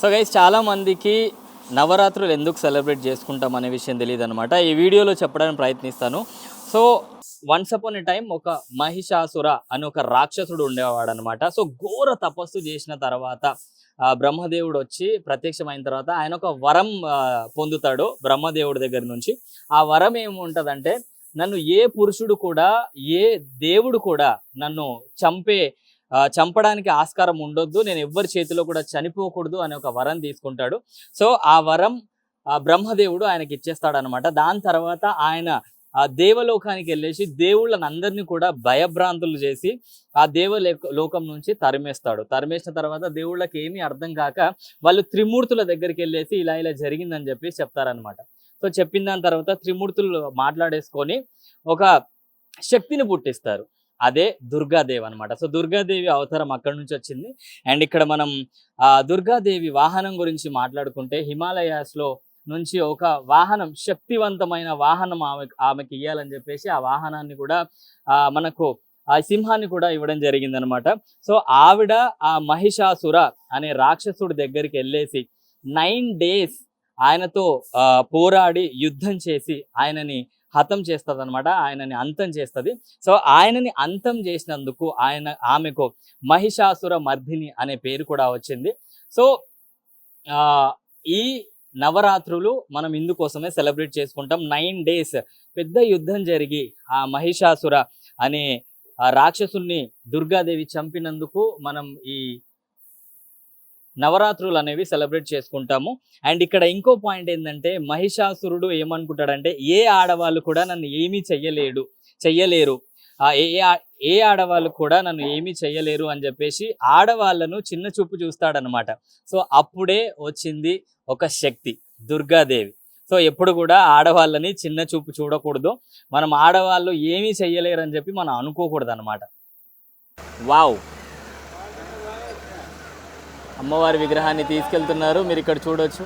So guys చాలామందికి నవరాత్రులు ఎందుకు సెలబ్రేట్ చేసుకుంటాం అనే విషయం తెలియదు అనమాట ఈ వీడియోలో చెప్పడానికి ప్రయత్నిస్తాను. So once upon a time ఒక మహిషాసుర అని ఒక రాక్షసుడు ఉండేవాడు అనమాట సో ఘోర తపస్సు చేసిన తర్వాత బ్రహ్మదేవుడు వచ్చి ప్రత్యక్షమైన తర్వాత ఆయన ఒక వరం పొందుతాడు బ్రహ్మదేవుడి దగ్గర నుంచి. ఆ వరం ఏముంటదంటే నన్ను ఏ పురుషుడు కూడా ఏ దేవుడు కూడా నన్ను చంపే చంపడానికి ఆస్కారం ఉండొద్దు నేను ఎవ్వరి చేతిలో కూడా చనిపోకూడదు అనే ఒక వరం తీసుకుంటాడు. సో ఆ వరం ఆ బ్రహ్మదేవుడు ఆయనకి ఇచ్చేస్తాడు అనమాట దాని తర్వాత ఆయన ఆ దేవలోకానికి వెళ్ళేసి దేవుళ్ళని అందరినీ కూడా భయభ్రాంతులు చేసి ఆ దేవ లోకం నుంచి తరిమేస్తాడు. తరిమేసిన తర్వాత దేవుళ్ళకి ఏమీ అర్థం కాక వాళ్ళు త్రిమూర్తుల దగ్గరికి వెళ్ళేసి ఇలా ఇలా జరిగిందని చెప్పి చెప్తారనమాట సో చెప్పిన దాని తర్వాత త్రిమూర్తులు మాట్లాడేసుకొని ఒక శక్తిని పుట్టిస్తారు. అదే దుర్గాదేవి అనమాట సో దుర్గాదేవి అవతారం అక్కడ నుంచి వచ్చింది. అండ్ ఇక్కడ మనం దుర్గాదేవి వాహనం గురించి మాట్లాడుకుంటే హిమాలయాస్లో నుంచి ఒక వాహనం శక్తివంతమైన వాహనం ఆమె ఆమెకి ఇవ్వాలని చెప్పేసి ఆ వాహనాన్ని కూడా మనకు ఆ సింహాన్ని కూడా ఇవ్వడం జరిగిందనమాట సో ఆవిడ ఆ మహిషాసుర అనే రాక్షసుడి దగ్గరికి వెళ్ళేసి నైన్ డేస్ ఆయనతో పోరాడి యుద్ధం చేసి ఆయనని హతం చేస్తుంది అనమాట ఆయనని అంతం చేస్తుంది. సో ఆయనని అంతం చేసినందుకు ఆయన ఆమెకు మహిషాసుర మర్దిని అనే పేరు కూడా వచ్చింది. సో ఈ నవరాత్రులు మనం ఇందుకోసమే సెలబ్రేట్ చేసుకుంటాం. నైన్ డేస్ పెద్ద యుద్ధం జరిగి ఆ మహిషాసుర అనే ఆ రాక్షసుల్ని దుర్గాదేవి చంపినందుకు మనం ఈ నవరాత్రులు అనేవి సెలబ్రేట్ చేసుకుంటాము. అండ్ ఇక్కడ ఇంకో పాయింట్ ఏంటంటే మహిషాసురుడు ఏమనుకుంటాడంటే ఏ ఆడవాళ్ళు కూడా నన్ను ఏమీ చెయ్యలేడు చెయ్యలేరు. ఏ ఆ- ఏ ఆడవాళ్ళు కూడా నన్ను ఏమీ చెయ్యలేరు అని చెప్పేసి ఆడవాళ్ళను చిన్న చూపు చూస్తాడనమాట. సో అప్పుడే వచ్చింది ఒక శక్తి దుర్గాదేవి. సో ఎప్పుడు కూడా ఆడవాళ్ళని చిన్న చూపు చూడకూడదు. మనం ఆడవాళ్ళు ఏమీ చెయ్యలేరు అని చెప్పి మనం అనుకోకూడదు అనమాట వావ్! అమ్మవారి విగ్రహాన్ని తీసుకెళ్తున్నారు. మీరు ఇక్కడ చూడొచ్చు.